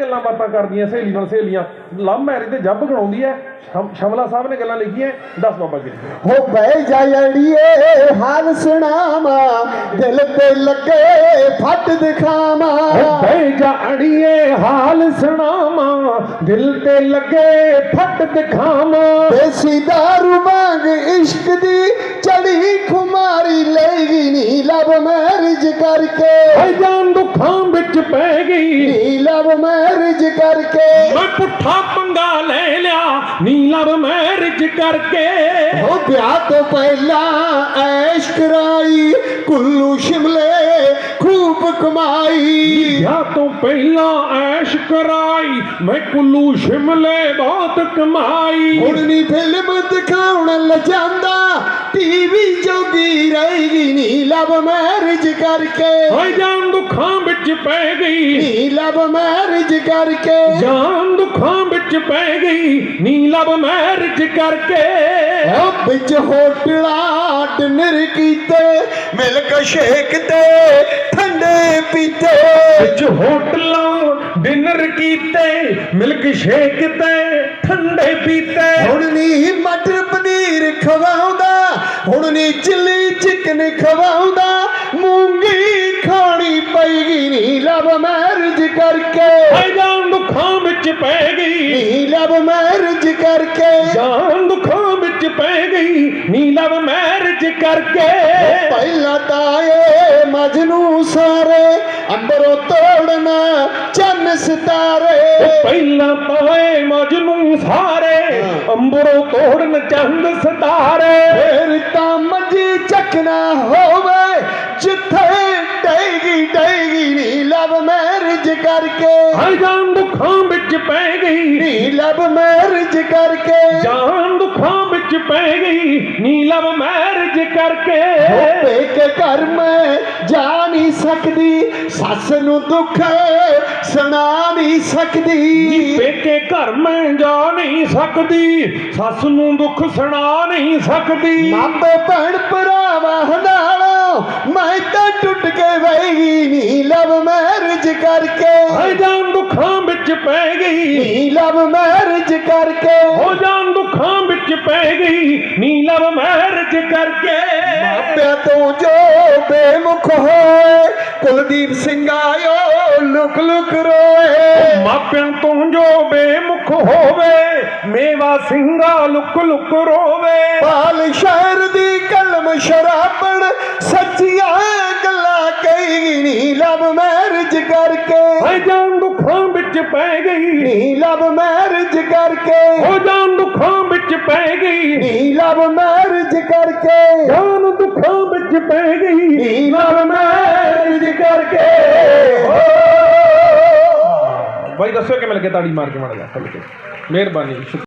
ਗੱਲਾਂ ਬਾਤਾਂ ਕਰਦੀਆਂ ਸਹੇਲੀ ਨਾਲ ਸਹੇਲੀਆਂ। ਲਵ ਮੈਰਿਜ ਤੇ ਜੱਬ ਗਣਾਉਂਦੀ ਐ ਸ਼ਮ- ਸ਼ਮਲਾ ਸਾਹਿਬ ਨੇ ਗੱਲਾਂ ਲਿਖੀਆਂ ਦੱਸ ਬਾਬਾ ਜੀ। ਹੋ ਬਹਿ ਜਾ ਅੜੀਏ ਹਾਲ ਸੁਣਾਵਾ ਦਿਲ ਤੇ ਲੱਗੇ ਫੱਟ ਦਿਖਾਵਾ। ਬਹਿ ਜਾ ਅੜੀਏ ਹਾਲ ਸੁਣਾਵਾਂ ਦਿਲ ਤੇ ਲੱਗੇ ਫੱਟ ਦਿਖਾਵਾਂ। ਦੇਸੀ ਦਾਰੂ ਵਾਂਗ ਇਸ਼ਕ ਦੀ ਚੜੀ ਖੁਮਾਰੀ ਲੈਗੀ ਨੀ ਲਵ ਮੈਰਿਜ ਕਰਕੇ ਐ ਜਾਨ ਦੁੱਖਾਂ ਵਿੱਚ ਪੈ ਗਈ। ਨੀ ਲਵ ਮੈਰਿਜ ਕਰਕੇ ਮੈਂ ਪੁੱਠਾ ਪੰਗਾ ਲੈ ਲਿਆ। ਨੀਲਵ ਮੈਰਿਜ ਕਰਕੇ। ਹੋ ਵਿਆਹ ਤੋਂ ਪਹਿਲਾਂ ਐਸ਼ ਕਰਾਈ ਕੁੱਲੂ ਸ਼ਿਮਲੇ ਖੂਬ ਕਮਾਈ। ਵਿਆਹ ਤੋਂ ਪਹਿਲਾਂ ਐਸ਼ ਕਰਾਈ ਮੈਂ ਕੁੱਲੂ ਸ਼ਿਮਲੇ ਬਹੁਤ ਕਮਾਈ। ਹੁਣ ਨੀ ਫਿਲਮ ਦਿਖਾਉਣ ਲਜਾਂਦਾ ਟੀਵੀ ਜੋਗੀ ਰਹੇਗੀ ਨੀ ਲਵ ਮੈਰਿਜ ਕਰਕੇ। ਐ ਜਾਨ ਦੁੱਖਾਂ ਵਿੱਚ ਪੈ ਗਈ। ਨੀ ਲਵ ਮੈਰਿਜ ਕਰਕੇ। ਜਾਨ ਦੁੱਖਾਂ ਵਿੱਚ ਪੈ ਗਈ ਨੀਲਵ ਮੈਰਿਜ ਕਰਕੇ। ਉਹ ਵਿੱਚ ਹੋਟਲਾਂ ਡਿਨਰ ਕੀਤੇ ਮਿਲਕ ਸ਼ੇਕ ਤੇ ਠੰਡੇ ਪੀਤੇ। ਵਿੱਚ ਹੋਟਲਾਂ ਡਿਨਰ ਕੀਤੇ ਮਿਲਕ ਸ਼ੇਕ ਤੇ ਠੰਡੇ ਪੀਤੇ। ਹੁਣ ਨੀ ਮਟਰ ਪਨੀਰ ਖਵਾਉਂਦਾ ਹੁਣ ਨੀ ਚਿੱਲੀ ਚਿਕਨ ਖਵਾਉਂਦਾ। ਮੂੰਗੀ ਖਾਣੀ ਪਈਗੀ ਨੀ ਲਵ ਮੈਰਿਜ ਕਰਕੇ। ਜਾਨ ਦੁੱਖਾਂ ਵਿੱਚ ਪੈ ਗਈ। ਨੀ ਲਵ ਮੈਰਿਜ ਕਰਕੇ। ਜਾਨ ਦੁੱਖਾਂ ਵਿੱਚ ਪੈ ਗਈ ਨੀਲਵ ਮੈਰਿਜ ਕਰਕੇ। ਪਹਿਲਾਂ ਤਾਂ ਸਿਤਾਰੇ। ਪਹਿਲਾਂ ਪਾਏ ਮਜਨੂ ਸਾਰੇ ਅੰਬਰੋਂ ਤੋੜਨ ਚੰਦ ਸਿਤਾਰੇ। ਫੇਰ ਤਾਂ ਮੰਜੀ ਚੱਕਣਾ ਹੋਵੇ ਜਿੱਥੇ ਡੈਗੀ ਡੈਗੀ ਨੀ ਲਵ ਮੈਰਿਜ ਕਰਕੇ। ਐ ਜਾਨ ਦੁੱਖਾਂ ਵਿੱਚ ਪੈ ਗਈ। ਨੀ ਲਵ ਮੈਰਿਜ ਕਰਕੇ। ਜਾਨ ਦੁੱਖਾਂ ਵਿੱਚ ਪੈ ਗਈ ਨੀਲਵ ਮੈਰਿਜ ਕਰਕੇ। ਪੇਕੇ ਘਰ ਮੈਂ ਜਾ ਨਹੀਂ ਸਕਦੀ ਸੱਸ ਨੂੰ ਦੁੱਖ ਸੁਣਾ ਨਹੀਂ ਸਕਦੀ। ਪੇਕੇ ਘਰ ਮੈਂ ਜਾ ਨਹੀਂ ਸਕਦੀ। ਸੱਸ ਨੂੰ ਦੁੱਖ ਸੁਣਾ ਨਹੀਂ ਸਕਦੀ। ਮਾਪੇ ਭੈਣ ਭਰਾਵਾਂ ਨਾਲੋਂ ਮੈਂ ਤਾਂ ਟੁੱਟ ਕੇ ਵੈਗੀ ਨੀ। ਲਵ ਮੈਰਿਜ ਕਰਕੇ ਐ ਜਾਨ ਦੁੱਖਾਂ ਵਿੱਚ ਪੈ ਗਈ। ਨੀ ਲਵ ਮੈਰਿਜ ਕਰਕੇ ਹੋ ਜਾਨ ਦੁੱਖਾਂ ਵਿੱਚ ਪੈ ਗਈ। ਨੀਲਵ ਮੈਰਿਜ ਕਰਕੇ ਮਾਪਿਆਂ ਤੋਂ ਜੋ ਬੇਮੁਖ ਹੋਏ ਕੁਲਦੀਪ ਸਿੰਘ ਆਇਓ। ਲੁਕ ਲੁਕ ਰੋਏ। ਮਾਪਿਆਂ ਤੋਂ ਜੋ ਬੇਮੁਖ ਹੋਵੇ ਮੇਵਾ ਸਿੰਘਾ ਲੁਕ ਲੁਕ ਰੋਵੇ। ਪਾਲ ਸ਼ਹਿਰ ਦੀ ਕਲਮ ਸ਼ਰਾਬਣ ਸੱਚੀਆਂ ਗੱਲਾਂ ਕਹੀ ਨੀ ਲਵ ਮੈਰਿਜ ਕਰਕੇ। ਐ ਜਾਨ ਦੁੱਖਾਂ ਵਿੱਚ ਪੈ ਗਈ। ਨੀ ਲਵ ਮੈਰਿਜ ਕਰਕੇ। ਹੋ ਜਾਨ ਦੁੱਖਾਂ ਵਿੱਚ ਪੈ ਗਈ। ਨੀ ਲਵ ਮੈਰਿਜ ਕਰਕੇ। ਜਾਨ ਦੁੱਖਾਂ ਵਿੱਚ ਪੈ ਗਈ। ਨੀ ਲਵ ਮੈਰਿਜ ਕਰਕੇ। ਬਾਈ ਦੱਸੋ ਕਿ ਮਿਲ ਕੇ ਤਾੜੀ ਮਾਰ ਕੇ ਮਾੜਾ ਜਾ ਮਿਹਰਬਾਨੀ ਜੀ